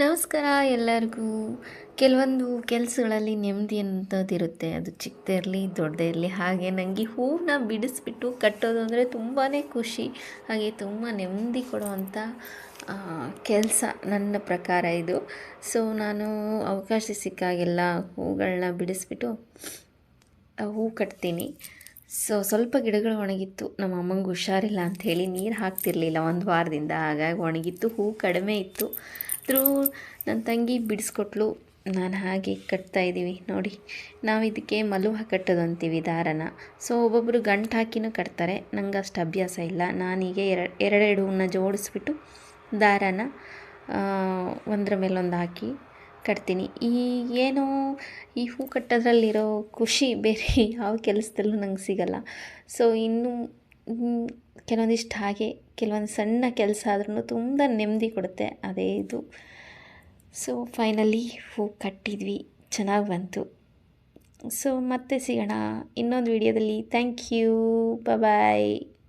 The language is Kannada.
ನಮಸ್ಕಾರ ಎಲ್ಲರಿಗೂ. ಕೆಲವೊಂದು ಕೆಲಸಗಳಲ್ಲಿ ನೆಮ್ಮದಿ ಅನ್ನೋದಿರುತ್ತೆ ಅದು ಚಿಕ್ಕದೇ ಇರಲಿ, ದೊಡ್ಡದೇ ಇರಲಿ, ಹಾಗೆ ನನಗೆ ಹೂವನ್ನ ಬಿಡಿಸ್ಬಿಟ್ಟು ಕಟ್ಟೋದು ಅಂದರೆ ತುಂಬಾ ಖುಷಿ. ಹಾಗೆ ತುಂಬ ನೆಮ್ಮದಿ ಕೊಡುವಂಥ ಕೆಲಸ ನನ್ನ ಪ್ರಕಾರ ಇದು. ಸೊ ನಾನು ಅವಕಾಶ ಸಿಕ್ಕಾಗೆಲ್ಲ ಹೂಗಳನ್ನ ಬಿಡಿಸ್ಬಿಟ್ಟು ಹೂ ಕಟ್ತೀನಿ. ಸೊ ಸ್ವಲ್ಪ ಗಿಡಗಳು ಒಣಗಿತ್ತು. ನಮ್ಮ ಅಮ್ಮಂಗೆ ಹುಷಾರಿಲ್ಲ ಅಂಥೇಳಿ ನೀರು ಹಾಕ್ತಿರ್ಲಿಲ್ಲ. ಒಂದು ವಾರದಿಂದ ಹಾಗಾಗಿ ಒಣಗಿತ್ತು. ಹೂ ಕಡಿಮೆ ಇತ್ತು. ಆದರೂ ನನ್ನ ತಂಗಿ ಬಿಡಿಸ್ಕೊಟ್ಲು. ನಾನು ಹಾಗೆ ಕಟ್ತಾ ಇದ್ದೀವಿ. ನೋಡಿ, ನಾವು ಇದಕ್ಕೆ ಮಲುವ ಕಟ್ಟೋದು ಅಂತೀವಿ ದಾರನ. ಸೊ ಒಬ್ಬೊಬ್ಬರು ಗಂಟು ಹಾಕಿನೂ ಕಟ್ತಾರೆ. ನಂಗೆ ಅಷ್ಟು ಅಭ್ಯಾಸ ಇಲ್ಲ. ನಾನೀಗ ಎರಡು ಎರಡೆರಡು ಹೂವನ್ನ ಜೋಡಿಸ್ಬಿಟ್ಟು ದಾರನ ಒಂದರ ಮೇಲೊಂದು ಹಾಕಿ ಕಟ್ತೀನಿ. ಈ ಏನೋ ಈ ಹೂ ಕಟ್ಟೋದ್ರಲ್ಲಿರೋ ಖುಷಿ ಬೇರೆ ಯಾವ ಕೆಲಸದಲ್ಲೂ ನಂಗೆ ಸಿಗಲ್ಲ. ಸೊ ಇನ್ನು ಕೆಲವೊಂದಿಷ್ಟು ಹಾಗೆ ಕೆಲವೊಂದು ಸಣ್ಣ ಕೆಲಸ ಆದ್ರೂ ತುಂಬ ನೆಮ್ಮದಿ ಕೊಡುತ್ತೆ. ಅದೇ ಇದು. ಸೊ ಫೈನಲಿ ಹೂ ಕಟ್ಟಿದ್ವಿ. ಚೆನ್ನಾಗಿ ಬಂತು. ಸೊ ಮತ್ತೆ ಸಿಗೋಣ ಇನ್ನೊಂದು ವಿಡಿಯೋದಲ್ಲಿ ಥ್ಯಾಂಕ್ ಯು ಬಾಯ್